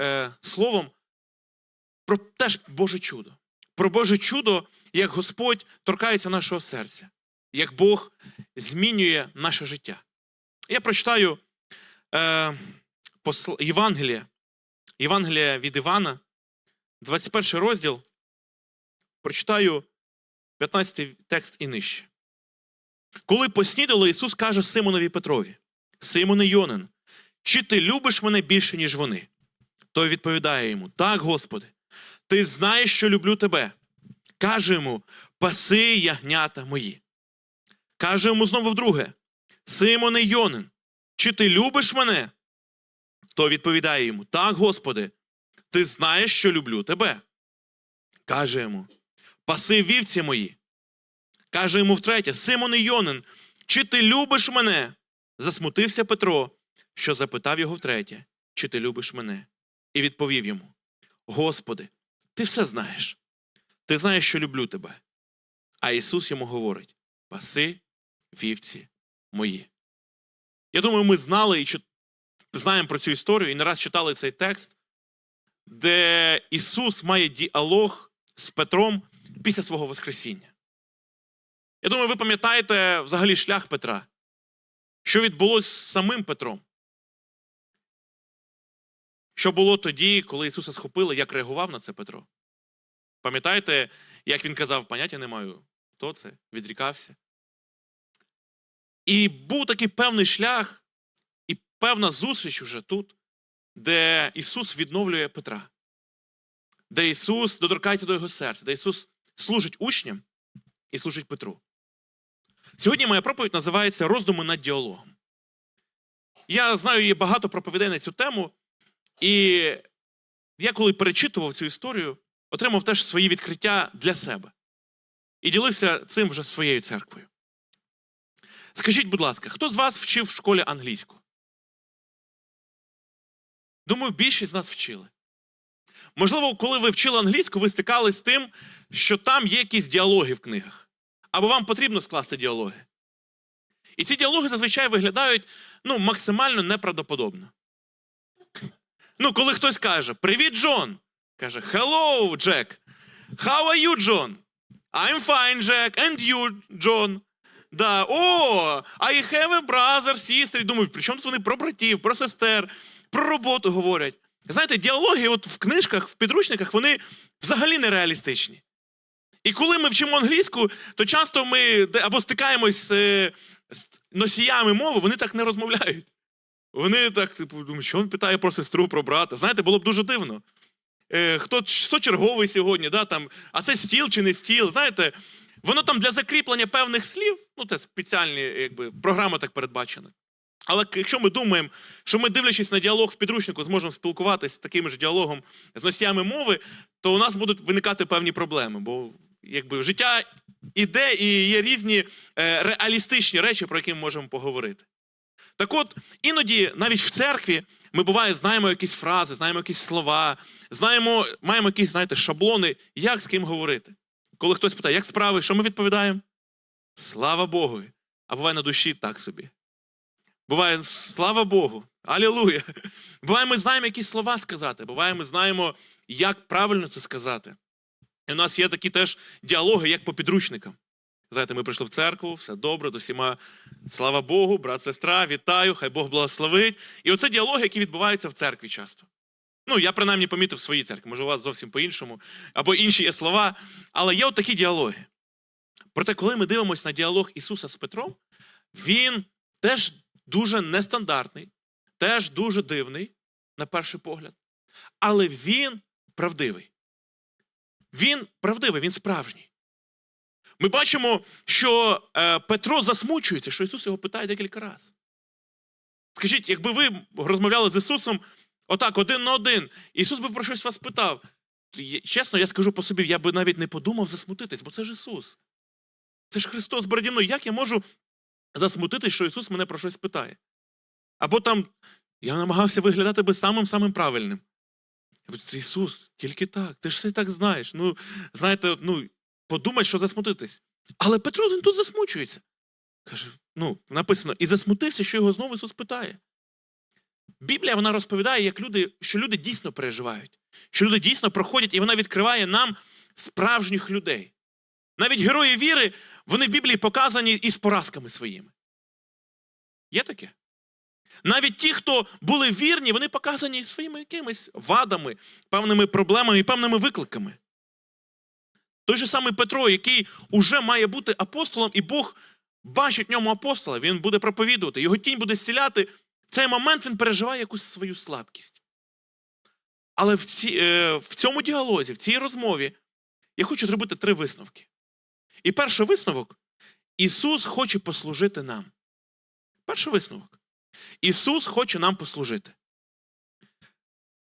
е, словом про теж Боже чудо. Про Боже чудо, як Господь торкається нашого серця, як Бог змінює наше життя. Я прочитаю е, посл... Євангелія, Євангелія від Івана, 21 розділ. Прочитаю 15 текст і нижче. Коли поснідали, Ісус каже Симонові Петрові: Симоне Йонин, чи ти любиш мене більше, ніж вони? Той відповідає йому: Так, Господи, ти знаєш, що люблю тебе. Каже йому: паси ягнята мої. Каже йому знову вдруге: Симоне Йонин, чи ти любиш мене? Той відповідає йому: Так, Господи, ти знаєш, що люблю тебе. Каже йому: Паси вівці мої. Каже йому втретє: Симоне Йонин, чи ти любиш мене? Засмутився Петро, що запитав його втретє, чи ти любиш мене? І відповів йому: Господи, ти все знаєш. Ти знаєш, що люблю тебе. А Ісус йому говорить: Паси вівці мої. Я думаю, ми знали і знаємо про цю історію і не раз читали цей текст, де Ісус має діалог з Петром після свого Воскресіння. Я думаю, ви пам'ятаєте взагалі шлях Петра, що відбулося з самим Петром. Що було тоді, коли Ісуса схопили, як реагував на це Петро? Пам'ятаєте, як він казав, поняття не маю, хто це? Відрікався. І був такий певний шлях, і певна зустріч уже тут, де Ісус відновлює Петра, де Ісус доторкається до його серця, де Ісус служить учням і служить Петру. Сьогодні моя проповідь називається Роздуми над діалогом. Я знаю, є багато проповідей на цю тему, і я, коли перечитував цю історію, отримав теж свої відкриття для себе і ділився цим вже своєю церквою. Скажіть, будь ласка, хто з вас вчив в школі англійську? Думаю, більшість з нас вчили. Можливо, коли ви вчили англійську, ви стикались з тим, що там є якісь діалоги в книгах. Або вам потрібно скласти діалоги. І ці діалоги зазвичай виглядають ну, максимально неправдоподобно. Ну, коли хтось каже: Привіт, Джон! Каже: Hello, Джек! How are you, Джон? I'm fine, Jack. And you, Джон. Да. О, I have a brother, sister. І думаю, при чому тут вони про братів, про сестер, про роботу говорять. Знаєте, діалоги от в книжках, в підручниках, вони взагалі нереалістичні. І коли ми вчимо англійську, то часто ми або стикаємось е, з носіями мови, вони так не розмовляють. Вони так, типу, думають, що він питає про сестру, про брата. Знаєте, було б дуже дивно. Е, хто, хто черговий сьогодні, да, там, а це стіл чи не стіл. Знаєте, воно там для закріплення певних слів, ну це спеціальні, якби, програма так передбачена. Але якщо ми думаємо, що ми, дивлячись на діалог в підручнику, зможемо спілкуватися таким же діалогом з носіями мови, то у нас будуть виникати певні проблеми. Бо якби життя іде і є різні е, реалістичні речі, про які ми можемо поговорити. Так от, іноді навіть в церкві ми буває знаємо якісь фрази, знаємо якісь слова, знаємо, маємо якісь, знаєте, шаблони, як з ким говорити. Коли хтось питає, як справи, що ми відповідаємо? Слава Богу. А буває на душі так собі. Буває, слава Богу, алілуя. Буває, ми знаємо, які слова сказати, буває, ми знаємо, як правильно це сказати. І у нас є такі теж діалоги, як по підручникам. Знаєте, ми прийшли в церкву, все добре, до всіма слава Богу, брат, сестра, вітаю, хай Бог благословить. І оце діалоги, які відбуваються в церкві часто. Ну, я принаймні помітив в своїй церкві, може, у вас зовсім по-іншому, або інші є слова, але є от такі діалоги. Проте, коли ми дивимося на діалог Ісуса з Петром, він теж дуже нестандартний, теж дуже дивний, на перший погляд, але він правдивий. Він правдивий, він справжній. Ми бачимо, що е, Петро засмучується, що Ісус його питає декілька разів. Скажіть, якби ви розмовляли з Ісусом отак, один на один, Ісус би про щось вас питав. Чесно, я скажу по собі, я би навіть не подумав засмутитись, бо це ж Ісус. Це ж Христос переді мною. Як я можу засмутитись, що Ісус мене про щось питає? Або там я намагався виглядати би самим самим правильним. Я кажу, «Це Ісус, тільки так, ти ж все так знаєш. Ну, знаєте, ну, подумай, що засмутитись. Але Петро він тут засмучується. Каже: ну, написано, і засмутився, що його знову Ісус питає. Біблія вона розповідає, як люди, що люди дійсно переживають, що люди дійсно проходять, і вона відкриває нам справжніх людей. Навіть герої віри, вони в Біблії показані із поразками своїми. Є таке? Навіть ті, хто були вірні, вони показані своїми якимись вадами, певними проблемами і певними викликами. Той же самий Петро, який уже має бути апостолом, і Бог бачить в ньому апостола, він буде проповідувати, його тінь буде зціляти. В цей момент він переживає якусь свою слабкість. Але в, ці, е, в цьому діалозі, в цій розмові, я хочу зробити три висновки. І перший висновок Ісус хоче послужити нам. Перший висновок. Ісус хоче нам послужити.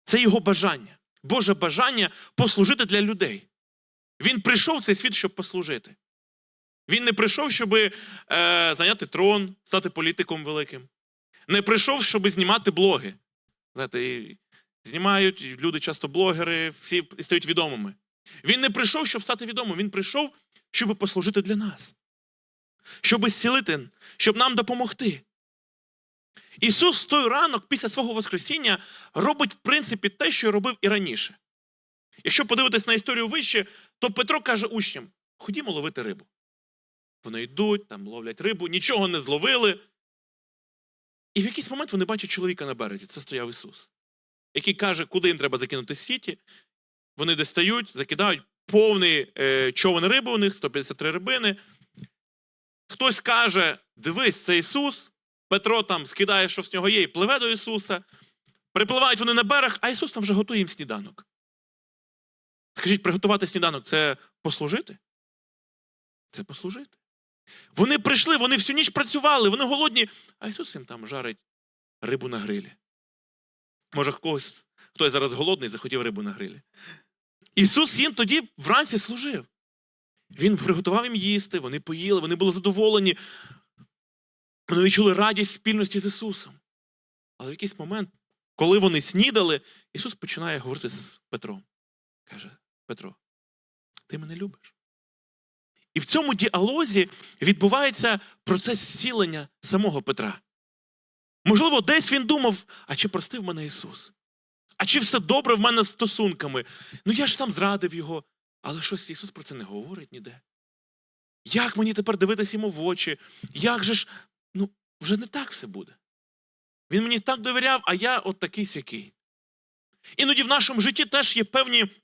Це Його бажання, Боже бажання послужити для людей. Він прийшов в цей світ, щоб послужити. Він не прийшов, щоб е, зайняти трон, стати політиком великим. Не прийшов, щоб знімати блоги. Знаєте, і знімають люди, часто блогери, всі стають відомими. Він не прийшов, щоб стати відомим. Він прийшов, щоб послужити для нас, щоб зцілити, щоб нам допомогти. Ісус в той ранок після свого Воскресіння робить, в принципі, те, що робив і раніше. Якщо подивитись на історію вище, то Петро каже учням: ходімо ловити рибу. Вони йдуть, там ловлять рибу, нічого не зловили. І в якийсь момент вони бачать чоловіка на березі. Це стояв Ісус, який каже, куди їм треба закинути сіті. Вони достають, закидають повний е, човен риби у них, 153 рибини. Хтось каже: дивись, це Ісус. Петро там скидає, що з нього є, і пливе до Ісуса. Припливають вони на берег, а Ісус там вже готує їм сніданок. Скажіть, приготувати сніданок це послужити? Це послужити. Вони прийшли, вони всю ніч працювали, вони голодні, а Ісус їм там жарить рибу на грилі. Може, когось, хтось зараз голодний, захотів рибу на грилі. Ісус їм тоді вранці служив. Він приготував їм їсти, вони поїли, вони були задоволені. Вони відчули радість спільності з Ісусом. Але в якийсь момент, коли вони снідали, Ісус починає говорити з Петром. Каже: Петро, ти мене любиш. І в цьому діалозі відбувається процес зцілення самого Петра. Можливо, десь він думав, а чи простив мене Ісус? А чи все добре в мене з стосунками? Ну я ж там зрадив його, але щось Ісус про це не говорить ніде. Як мені тепер дивитися йому в очі? Як же ж, ну, вже не так все буде. Він мені так довіряв, а я от такий сякий. Іноді в нашому житті теж є певні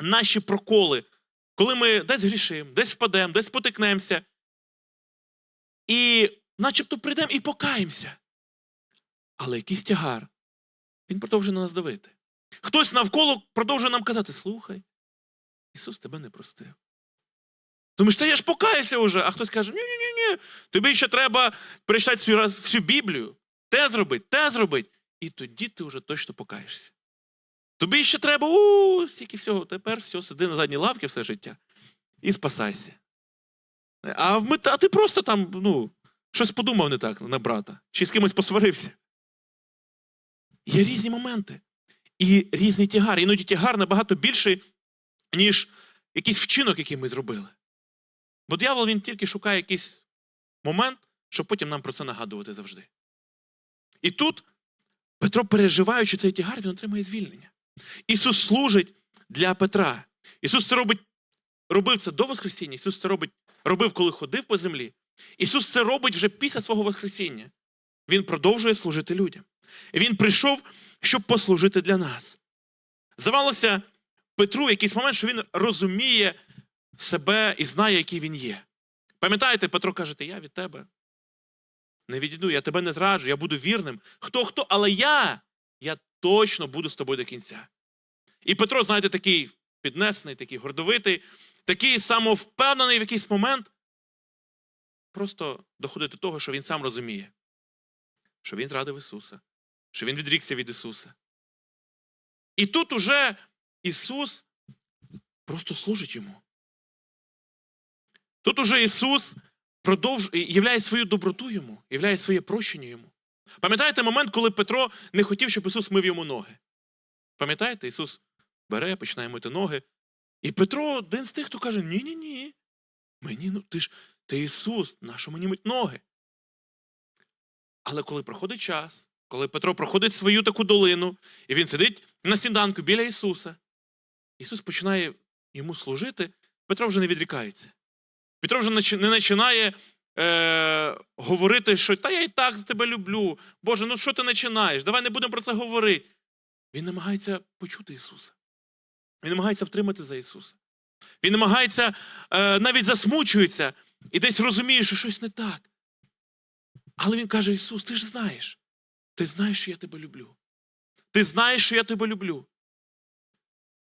наші проколи, коли ми десь грішимо, десь впадемо, десь потикнемося. І начебто прийдемо і покаємося. Але якийсь тягар, він продовжує на нас давити. Хтось навколо продовжує нам казати: слухай, Ісус тебе не простив. Думаєш, та я ж покаюся вже, а хтось каже: ні-ні-ні, тобі ще треба перечитати всю, всю Біблію, те зробить, те зробить, і тоді ти вже точно покаєшся. Тобі ще треба, у стільки всього, тепер все, сиди на задній лавці все життя і спасайся. А, ми, а ти просто там, ну, щось подумав не так на брата, чи з кимось посварився. Є різні моменти. І різні тягари. Іноді тягар набагато більший, ніж якийсь вчинок, який ми зробили. Бо дьявол він тільки шукає якийсь момент, щоб потім нам про це нагадувати завжди. І тут Петро, переживаючи цей тягар, він отримує звільнення. Ісус служить для Петра. Ісус це робить, робив це до Воскресіння, Ісус це робить, робив, коли ходив по землі. Ісус це робить вже після свого Воскресіння. Він продовжує служити людям. Він прийшов, щоб послужити для нас. Здавалося, Петру в якийсь момент, що він розуміє себе і знає, який він є. Пам'ятаєте, Петро каже, я від тебе не відійду, я тебе не зраджу, я буду вірним. Хто хто, але я, я точно буду з тобою до кінця. І Петро, знаєте, такий піднесений, такий гордовитий, такий самовпевнений в якийсь момент, просто доходить до того, що він сам розуміє, що він зрадив Ісуса, що він відрікся від Ісуса. І тут уже Ісус просто служить йому. Тут уже Ісус продовж... являє свою доброту йому, являє своє прощення йому. Пам'ятаєте момент, коли Петро не хотів, щоб Ісус мив йому ноги? Пам'ятаєте, Ісус бере, починає мити ноги. І Петро один з тих, хто каже: Ні-ні ні. Мені ну ти ж ти Ісус, нащо мені мить ноги? Але коли проходить час, коли Петро проходить свою таку долину, і він сидить на сніданку біля Ісуса. Ісус починає йому служити, Петро вже не відрікається. Петро вже не починає е, говорити, що та я і так тебе люблю. Боже, ну що ти починаєш? Давай не будемо про це говорити. Він намагається почути Ісуса. Він намагається втримати за Ісуса. Він намагається, е, навіть засмучується і десь розуміє, що щось не так. Але він каже: Ісус, ти ж знаєш, ти знаєш, що я тебе люблю. Ти знаєш, що я тебе люблю.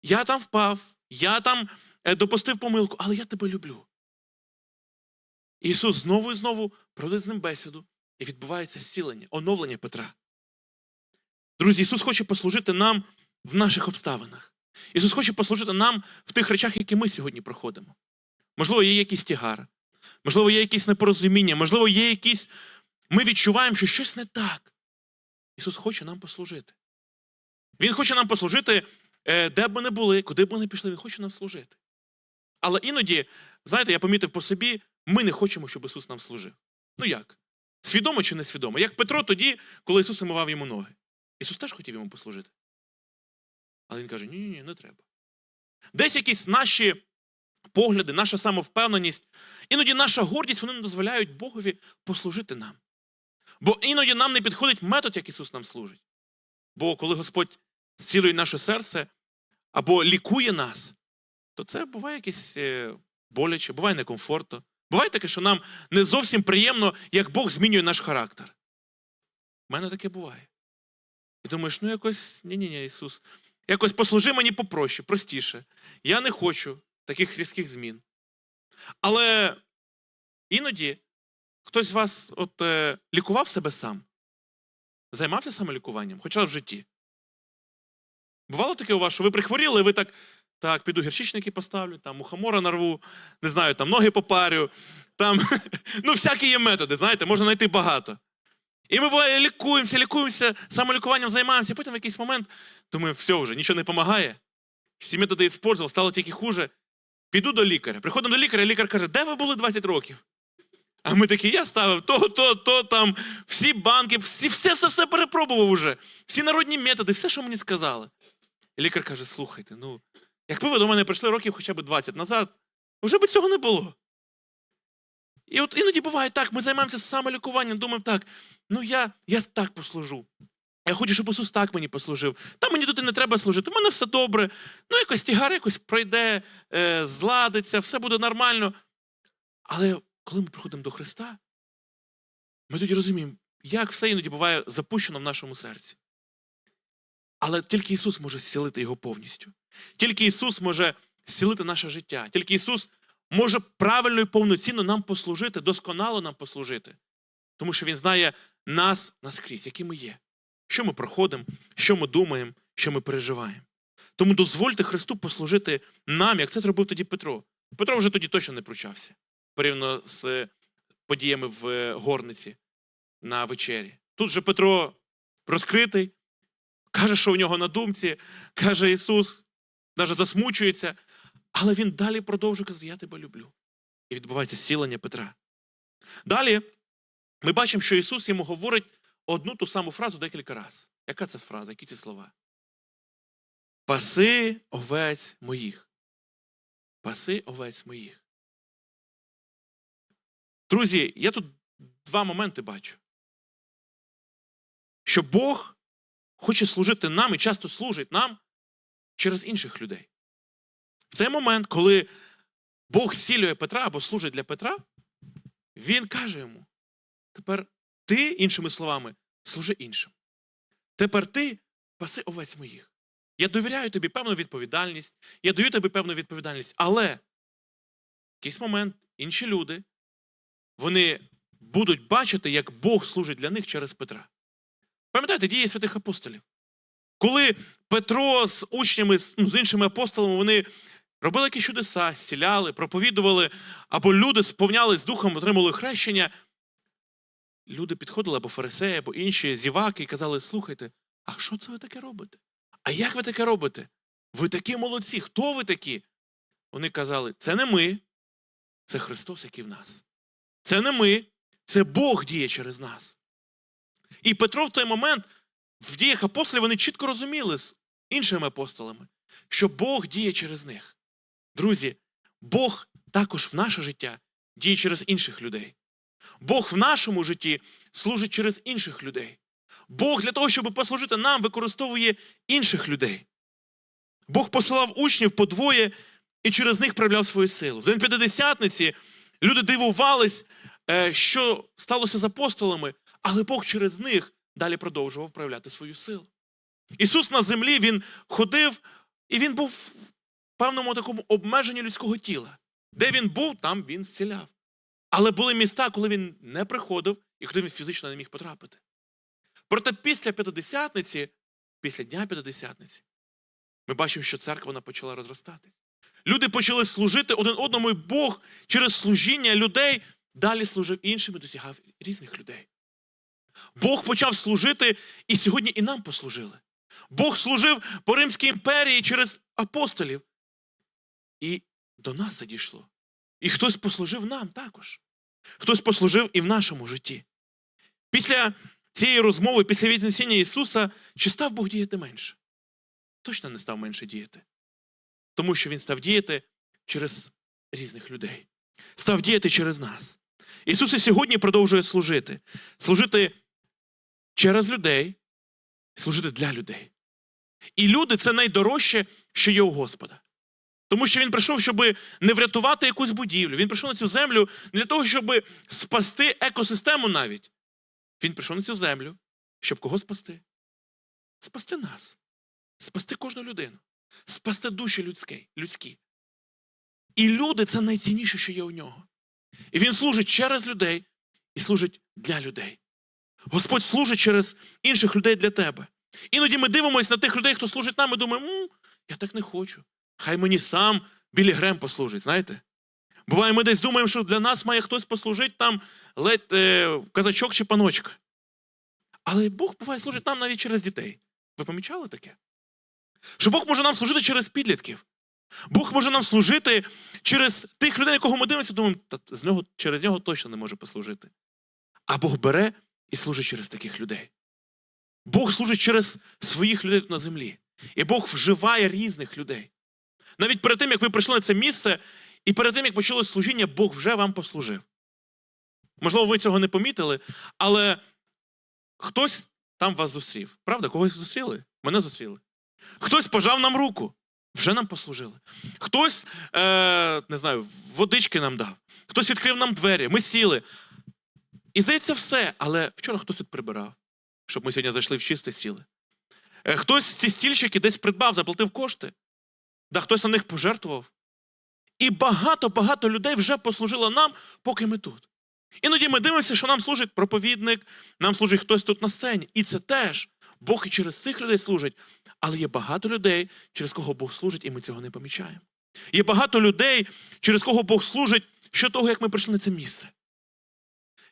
Я там впав, я там е, допустив помилку, але я тебе люблю. Ісус знову і знову проводить з ним бесіду, і відбувається зцілення, оновлення Петра. Друзі, Ісус хоче послужити нам в наших обставинах. Ісус хоче послужити нам в тих речах, які ми сьогодні проходимо. Можливо, є якийсь тягар, можливо, є якісь непорозуміння, можливо, є якісь. Ми відчуваємо, що щось не так. Ісус хоче нам послужити. Він хоче нам послужити, е, де б ми не були, куди б ми не пішли, Він хоче нам служити. Але іноді, знаєте, я помітив по собі, ми не хочемо, щоб Ісус нам служив. Ну як? Свідомо чи несвідомо? Як Петро тоді, коли Ісус омивав йому ноги. Ісус теж хотів йому послужити. Але Він каже: ні, ні, ні, не треба. Десь якісь наші погляди, наша самовпевненість, іноді наша гордість вони не дозволяють Богові послужити нам. Бо іноді нам не підходить метод, як Ісус нам служить. Бо коли Господь зцілює наше серце або лікує нас, то це буває якесь е, боляче, буває некомфортно. Буває таке, що нам не зовсім приємно, як Бог змінює наш характер. У мене таке буває. І думаєш, ну якось ні-ні-ні, Ісус, якось послужи мені попроще, простіше. Я не хочу таких різких змін. Але іноді хтось з вас от, е, лікував себе сам, займався самолікуванням, хоча в житті. Бувало таке у вас, що ви прихворіли, і ви так, так, піду гірчичники поставлю, там мухомора нарву, не знаю, там ноги попарю, там, ну, всякі є методи, знаєте, можна знайти багато. І ми буває лікуємося, лікуємося, самолікуванням займаємося, потім в якийсь момент думаю, все вже, нічого не допомагає. Всі методи использував, стало тільки хуже. Піду до лікаря. Приходимо до лікаря, лікар каже, де ви були 20 років? А ми такі, я ставив то, то, то, там, всі банки, всі, все, все, все перепробував уже. Всі народні методи, все, що мені сказали. І лікар каже: слухайте, ну, якби ви до мене прийшли років хоча б 20 назад, вже б цього не було. І от іноді буває так, ми займаємося самолікуванням, думаємо так, ну я, я так послужу. Я хочу, щоб Ісус так мені послужив. Та мені тут і не треба служити, в мене все добре. Ну, якось тягар якось пройде, е, зладиться, все буде нормально. Але коли ми приходимо до Христа, ми тоді розуміємо, як все іноді буває запущено в нашому серці. Але тільки Ісус може зцілити його повністю. Тільки Ісус може зцілити наше життя. Тільки Ісус може правильно і повноцінно нам послужити, досконало нам послужити. Тому що Він знає нас наскрізь, які ми є, що ми проходимо, що ми думаємо, що ми переживаємо. Тому дозвольте Христу послужити нам, як це зробив тоді Петро. Петро вже тоді точно не пручався, порівняно з подіями в е, горниці на вечері. Тут же Петро розкритий, каже, що в нього на думці, каже Ісус, навіть засмучується, але він далі продовжує казати, я тебе люблю. І відбувається зцілення Петра. Далі ми бачимо, що Ісус йому говорить одну ту саму фразу декілька разів. Яка це фраза? Які ці слова? Паси овець моїх. Паси овець моїх. Друзі, я тут два моменти бачу. Що Бог хоче служити нам і часто служить нам через інших людей. В цей момент, коли Бог зцілює Петра або служить для Петра, він каже йому: тепер ти, іншими словами, служи іншим. Тепер ти паси овець моїх. Я довіряю тобі певну відповідальність, я даю тобі певну відповідальність, але в якийсь момент інші люди вони будуть бачити, як Бог служить для них через Петра. Пам'ятаєте, дії святих апостолів? Коли Петро з учнями, з- ну, іншими апостолами, вони робили якісь чудеса, зціляли, проповідували, або люди сповнялись духом, отримали хрещення. Люди підходили або фарисеї, або інші зіваки і казали: слухайте, а що це ви таке робите? А як ви таке робите? Ви такі молодці, хто ви такі? Вони казали: це не ми, це Христос, який в нас. Це не ми, це Бог діє через нас. І Петро в той момент в діях апостолів вони чітко розуміли з іншими апостолами, що Бог діє через них. Друзі, Бог також в наше життя діє через інших людей. Бог в нашому житті служить через інших людей. Бог для того, щоб послужити нам, використовує інших людей. Бог посилав учнів по двоє і через них проявляв свою силу. В день П'ятидесятниці люди дивувались, е, що сталося з апостолами, але Бог через них далі продовжував проявляти свою силу. Ісус на землі Він ходив, і Він був в певному такому обмеженні людського тіла. Де він був, там він зціляв. Але були міста, коли він не приходив і куди він фізично не міг потрапити. Проте після П'ятидесятниці, після Дня П'ятидесятниці, ми бачимо, що церква вона почала розростатись. Люди почали служити один одному, і Бог через служіння людей далі служив іншим і досягав різних людей. Бог почав служити, і сьогодні і нам послужили. Бог служив по Римській імперії через апостолів. І до нас це дійшло. І хтось послужив нам також. Хтось послужив і в нашому житті. Після цієї розмови, після віднесення Ісуса, чи став Бог діяти менше? Точно не став менше діяти. Тому що Він став діяти через різних людей. Став діяти через нас. Ісус і сьогодні продовжує служити. Служити через людей, служити для людей. І люди це найдорожче, що є у Господа. Тому що він прийшов, щоб не врятувати якусь будівлю. Він прийшов на цю землю не для того, щоб спасти екосистему навіть. Він прийшов на цю землю, щоб кого спасти? Спасти нас, спасти кожну людину, спасти душі людські. людські. І люди це найцінніше, що є у нього. І він служить через людей і служить для людей. Господь служить через інших людей для тебе. Іноді ми дивимося на тих людей, хто служить нам, і думаємо, «М, я так не хочу. Хай мені сам Білі Грем послужить, знаєте? Буває, ми десь думаємо, що для нас має хтось послужити там ледь е, казачок чи паночка. Але Бог буває служить нам навіть через дітей. Ви помічали таке? Що Бог може нам служити через підлітків. Бог може нам служити через тих людей, якого ми дивимося, думаємо, та з нього, через нього точно не може послужити. А Бог бере і служить через таких людей. Бог служить через своїх людей тут на землі. І Бог вживає різних людей. Навіть перед тим, як ви прийшли на це місце, і перед тим, як почалось служіння, Бог вже вам послужив. Можливо, ви цього не помітили, але хтось там вас зустрів. Правда, когось зустріли? Мене зустріли. Хтось пожав нам руку, вже нам послужили. Хтось, е, не знаю, водички нам дав, хтось відкрив нам двері, ми сіли. І здається, все. Але вчора хтось тут прибирав, щоб ми сьогодні зайшли в чисте сіли. Е, Хтось ці стільчики десь придбав, заплатив кошти, да хтось на них пожертвував. І багато-багато людей вже послужило нам, поки ми тут. Іноді ми дивимося, що нам служить проповідник, нам служить хтось тут на сцені. І це теж Бог і через цих людей служить. Але є багато людей, через кого Бог служить, і ми цього не помічаємо. Є багато людей, через кого Бог служить ще того, як ми прийшли на це місце.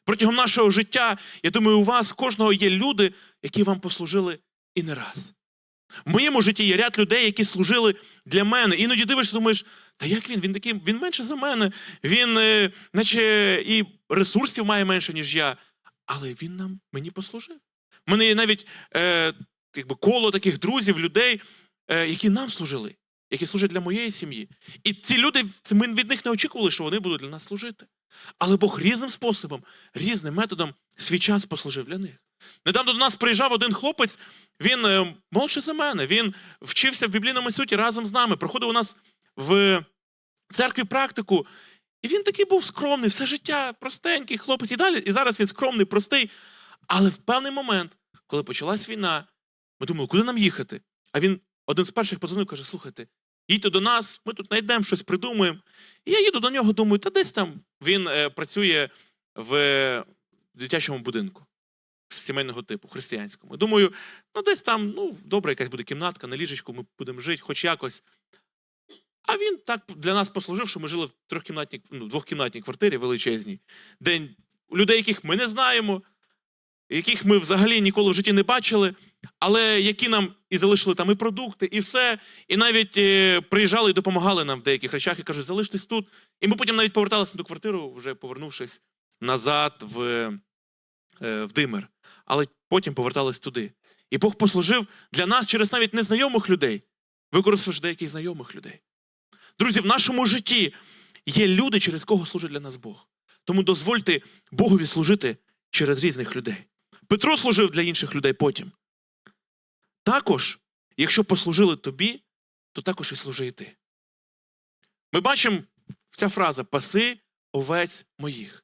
Протягом нашого життя, я думаю, у вас, кожного є люди, які вам послужили і не раз. В моєму житті є ряд людей, які служили для мене. Іноді дивишся, думаєш, та як він? Він такий, він менше за мене, він, е, наче і ресурсів має менше, ніж я. Але він нам мені послужив. У мене є навіть е, якби, коло таких друзів, людей, е, які нам служили, які служать для моєї сім'ї. І ці люди, ми від них не очікували, що вони будуть для нас служити. Але Бог різним способом, різним методом свій час послужив для них. Недавно до нас приїжджав один хлопець, він е, молодший за мене, він вчився в біблійному інституті разом з нами, проходив у нас в церкві практику. І він такий був скромний, все життя, простенький хлопець і далі. І зараз він скромний, простий. Але в певний момент, коли почалась війна, ми думали, куди нам їхати? А він один з перших позвонив, каже: слухайте, їдьте до нас, ми тут знайдемо щось, придумаємо. І я їду до нього, думаю, та десь там він е, працює в дитячому будинку сімейного типу, християнському. Думаю, ну десь там, ну, добре, якась буде кімнатка, на ліжечку ми будемо жити, хоч якось. А він так для нас послужив, що ми жили в трьохкімнатній, ну, двохкімнатній квартирі величезній, де людей, яких ми не знаємо, яких ми взагалі ніколи в житті не бачили, але які нам і залишили там і продукти, і все. І навіть е, приїжджали і допомагали нам в деяких речах і кажуть, залиштесь тут. І ми потім навіть поверталися ту квартиру, вже повернувшись назад в, е, в Димир. але потім повертались туди. І Бог послужив для нас через навіть незнайомих людей, використавши деяких знайомих людей. Друзі, в нашому житті є люди, через кого служить для нас Бог. Тому дозвольте Богові служити через різних людей. Петро служив для інших людей потім. Також, якщо послужили тобі, то також і служи і ти. Ми бачимо ця фраза паси овець моїх.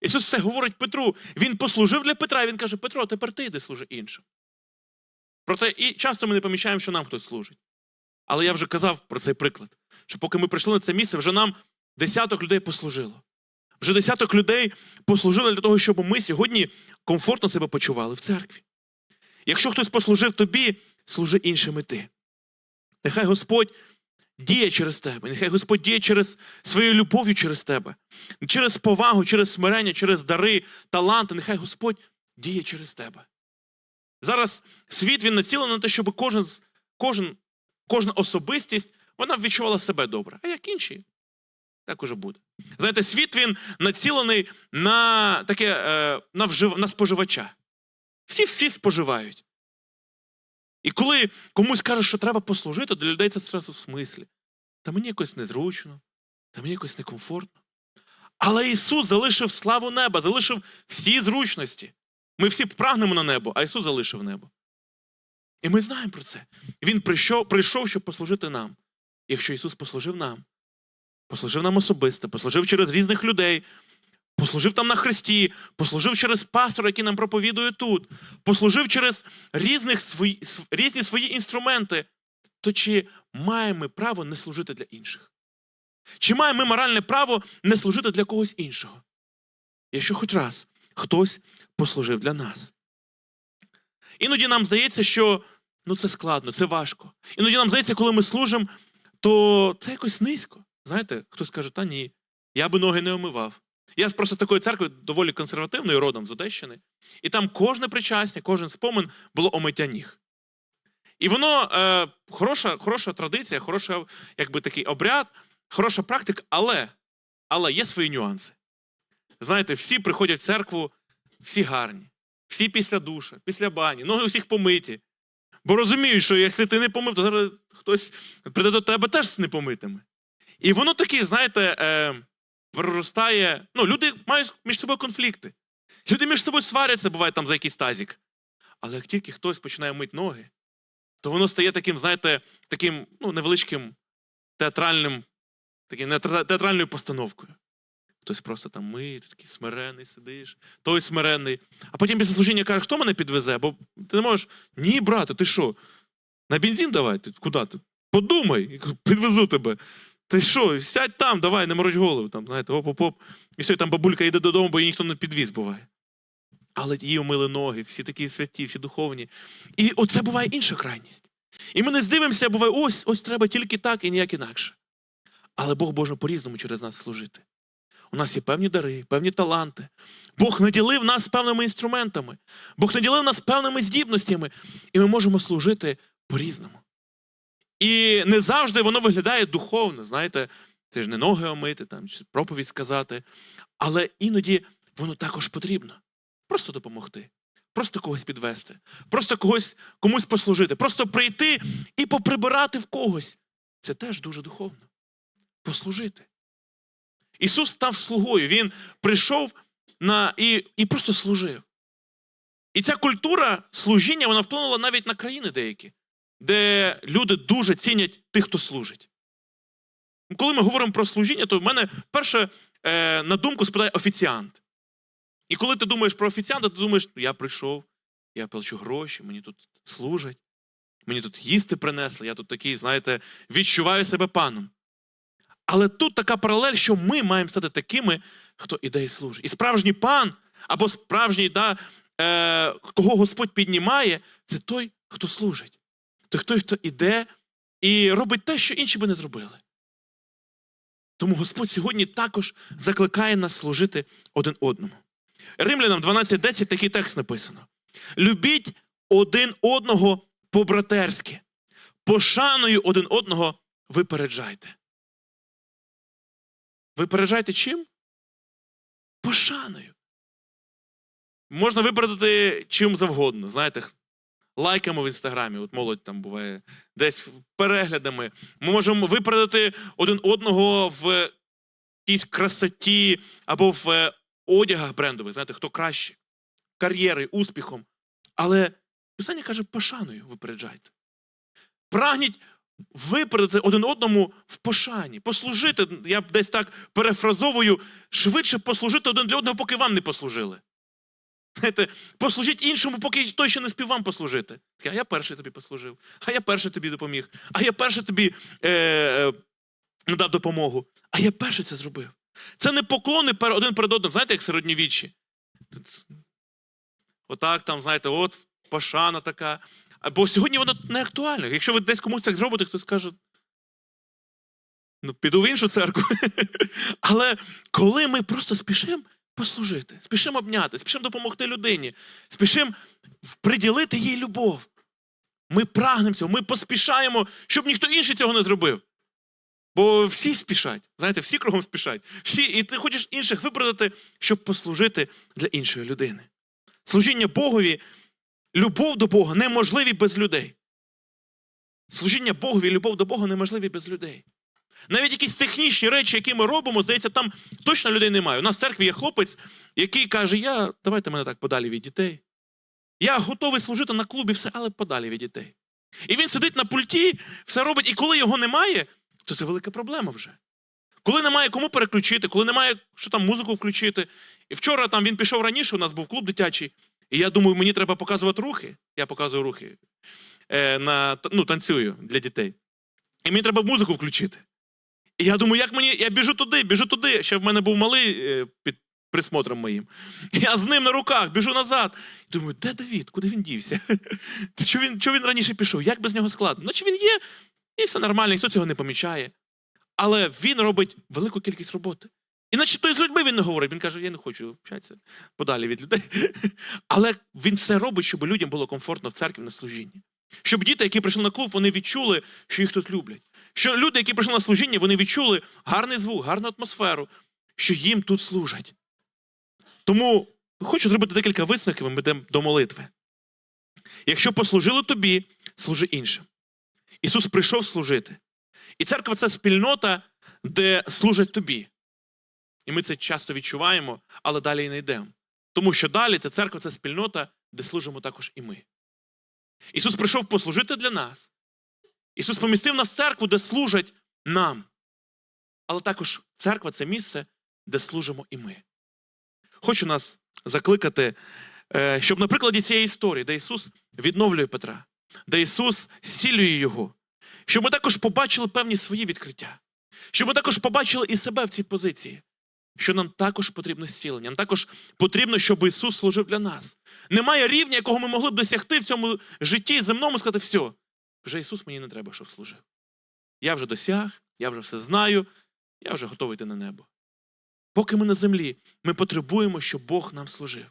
Ісус все говорить Петру. Він послужив для Петра, він каже: Петро, тепер ти йди служи іншим. Проте і часто ми не помічаємо, що нам хтось служить. Але я вже казав про цей приклад, що поки ми прийшли на це місце, вже нам десяток людей послужило. Вже десяток людей послужили для того, щоб ми сьогодні комфортно себе почували в церкві. Якщо хтось послужив тобі, служи іншим і ти. Нехай Господь діє через тебе, нехай Господь діє через своєю любов'ю через тебе, через повагу, через смирення, через дари, таланти. Нехай Господь діє через тебе. Зараз світ він націлений на те, щоб кожен, кожен, кожна особистість вона відчувала себе добре. А як інші, так уже буде. Знаєте, світ він націлений на таке е, на, вжив, на споживача. Всі всі споживають. І коли комусь кажуть, що треба послужити, для людей це стресу в смислі. Та мені якось незручно, та мені якось некомфортно. Але Ісус залишив славу неба, залишив всі зручності. Ми всі прагнемо на небо, а Ісус залишив небо. І ми знаємо про це. Він прийшов, прийшов, щоб послужити нам. Якщо Ісус послужив нам, послужив нам особисто, послужив через різних людей, послужив там на Христі, послужив через пастора, який нам проповідує тут, послужив через різних свої, різні свої інструменти, то чи маємо ми право не служити для інших? Чи маємо ми моральне право не служити для когось іншого? Якщо хоч раз хтось послужив для нас. Іноді нам здається, що ну, це складно, це важко. Іноді нам здається, коли ми служимо, то це якось низько. Знаєте, хтось каже, та ні, я би ноги не омивав. Я просто з такої церкви доволі консервативної, родом з Одещини. І там кожне причастя, кожен спомин було омиття ніг. І воно е, хороша, хороша традиція, хороша, якби такий обряд, хороша практика, але, але є свої нюанси. Знаєте, всі приходять в церкву, всі гарні, всі після душа, після бані, ноги усіх помиті. Бо розуміють, що якщо ти не помив, то зараз хтось прийде до тебе теж з непомитими. І воно таке, знаєте, е, проростає. Ну, люди мають між собою конфлікти. Люди між собою сваряться, буває там за якийсь тазік. Але як тільки хтось починає мити ноги, то воно стає таким, знаєте, таким ну, невеличким театральним, таким театральною постановкою. Хтось просто там миє, ти такий смиренний сидиш, той смиренний. А потім після служіння каже, хто мене підвезе? Бо ти не можеш. Ні, брате, ти що? На бензин давай, ти куди ти? Подумай, підвезу тебе. Ти що, сядь там, давай, не мороч голову. Там, знаєте, оп-оп-оп. І все, там бабулька йде додому, бо її ніхто не підвіз буває. Але їй умили ноги, всі такі святі, всі духовні. І оце буває інша крайність. І ми не здивимося, буває, ось, ось треба тільки так і ніяк інакше. Але Бог може по-різному через нас служити. У нас є певні дари, певні таланти. Бог наділив нас певними інструментами. Бог наділив нас певними здібностями, і ми можемо служити по-різному. І не завжди воно виглядає духовно, знаєте, це ж не ноги омити, там, чи проповідь сказати. Але іноді воно також потрібно. Просто допомогти, просто когось підвести, просто когось комусь послужити, просто прийти і поприбирати в когось. Це теж дуже духовно. Послужити. Ісус став слугою, Він прийшов на, і, і просто служив. І ця культура служіння вона вплинула навіть на країни деякі, де люди дуже цінять тих, хто служить. Коли ми говоримо про служіння, то в мене перше е, на думку спадає офіціант. І коли ти думаєш про офіціанта, ти думаєш, «Ну, я прийшов, я плачу гроші, мені тут служать, мені тут їсти принесли, я тут такий, знаєте, відчуваю себе паном. Але тут така паралель, що ми маємо стати такими, хто іде і служить. І справжній пан або справжній, да, е, кого Господь піднімає, це той, хто служить. Той, той, хто іде і робить те, що інші би не зробили. Тому Господь сьогодні також закликає нас служити один одному. Римлянам 12.10 такий текст написано: Любіть один одного по-братерськи, пошаною один одного випереджайте. Випереджайте чим? Пошаною. можна виправдати чим завгодно. Знаєте, лайками в інстаграмі, от молодь там буває, десь переглядами. Ми можемо виправдати один одного в якійсь красоті або в е, одягах брендових. Знаєте, хто краще, кар'єрою, успіхом. Але Писання каже, пошаною випереджайте. Прагніть випередити один одному в пошані, послужити, я десь так перефразовую, швидше послужити один для одного, поки вам не послужили. Знаєте, послужіть іншому, поки той ще не спів вам послужити. А я перший тобі послужив, а я перший тобі допоміг, а я перший тобі е, е, надав допомогу. А я перший це зробив. Це не поклони один перед одним, знаєте, як середньовіччі. Отак там, знаєте, от пошана така. Бо сьогодні воно не актуально. Якщо ви десь комусь так зробите, хтось скаже. Ну, піду в іншу церкву. Але коли ми просто спішимо послужити, спішимо обняти, спішимо допомогти людині, спішимо приділити їй любов. Ми прагнемо цього, ми поспішаємо, щоб ніхто інший цього не зробив. Бо всі спішать, знаєте, всі кругом спішать. Всі, і ти хочеш інших виправдати, щоб послужити для іншої людини. Служіння Богові, любов до Бога неможливі без людей. Служіння Богові, любов до Бога неможливі без людей. Навіть якісь технічні речі, які ми робимо, здається, там точно людей немає. У нас в церкві є хлопець, який каже: Я давайте мене так подалі від дітей. Я готовий служити на клубі, все, але подалі від дітей. І він сидить на пульті, все робить, і коли його немає, то це велика проблема вже. Коли немає кому переключити, коли немає що там музику включити. І вчора там він пішов раніше, у нас був клуб дитячий, і я думаю, мені треба показувати рухи. Я показую рухи е, на, ну, танцюю для дітей. І мені треба музику включити. І я думаю, як мені. Я біжу туди, біжу туди. Ще в мене був малий е, під присмотром моїм. Я з ним на руках біжу назад. І думаю, де Давід? Куди він дівся? Чого він, чого він раніше пішов? Як без нього складно? Наче він є, і все нормально, ніхто цього не помічає. Але він робить велику кількість роботи. Іначе то і з людьми він не говорить. Він каже, я не хочу общатися подалі від людей. Але він все робить, щоб людям було комфортно в церкві на служінні. Щоб діти, які прийшли на клуб, вони відчули, що їх тут люблять. Що люди, які прийшли на служіння, вони відчули гарний звук, гарну атмосферу, що їм тут служать. Тому хочу зробити декілька висновків, і ми йдемо до молитви. Якщо послужили тобі, служи іншим. Ісус прийшов служити. І церква це спільнота, де служать тобі. І ми це часто відчуваємо, але далі і не йдемо. Тому що далі ця церква це спільнота, де служимо також і ми. Ісус прийшов послужити для нас. Ісус помістив нас в церкву, де служать нам. Але також церква це місце, де служимо і ми. Хочу нас закликати, е, щоб на прикладі цієї історії, де Ісус відновлює Петра, де Ісус зцілює Його, щоб ми також побачили певні свої відкриття, щоб ми також побачили і себе в цій позиції, що нам також потрібно зцілення, нам також потрібно, щоб Ісус служив для нас. Немає рівня, якого ми могли б досягти в цьому житті земному, сказати, все, вже Ісус мені не треба, щоб служив. Я вже досяг, я вже все знаю, я вже готовий йти на небо. Поки ми на землі, ми потребуємо, щоб Бог нам служив.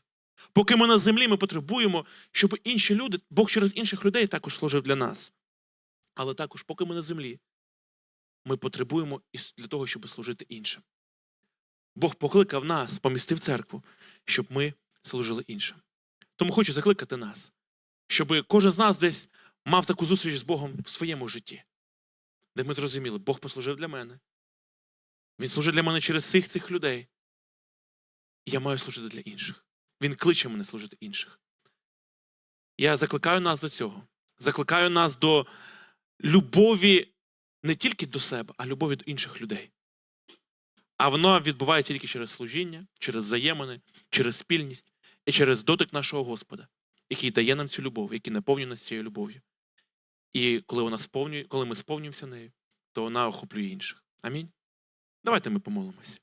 Поки ми на землі, ми потребуємо, щоб інші люди, Бог через інших людей також служив для нас. Але також, поки ми на землі, ми потребуємо для того, щоб служити іншим. Бог покликав нас, помістив церкву, щоб ми служили іншим. Тому хочу закликати нас, щоб кожен з нас десь мав таку зустріч з Богом в своєму житті, де ми зрозуміли, Бог послужив для мене. Він служить для мене через всіх цих людей. І я маю служити для інших. Він кличе мене служити інших. Я закликаю нас до цього. Закликаю нас до любові не тільки до себе, а любові до інших людей. А воно відбувається тільки через служіння, через взаємини, через спільність і через дотик нашого Господа, який дає нам цю любов, який наповнює нас цією любов'ю. І коли вона сповнює, коли ми сповнюємося нею, то вона охоплює інших. Амінь. Давайте ми помолимось.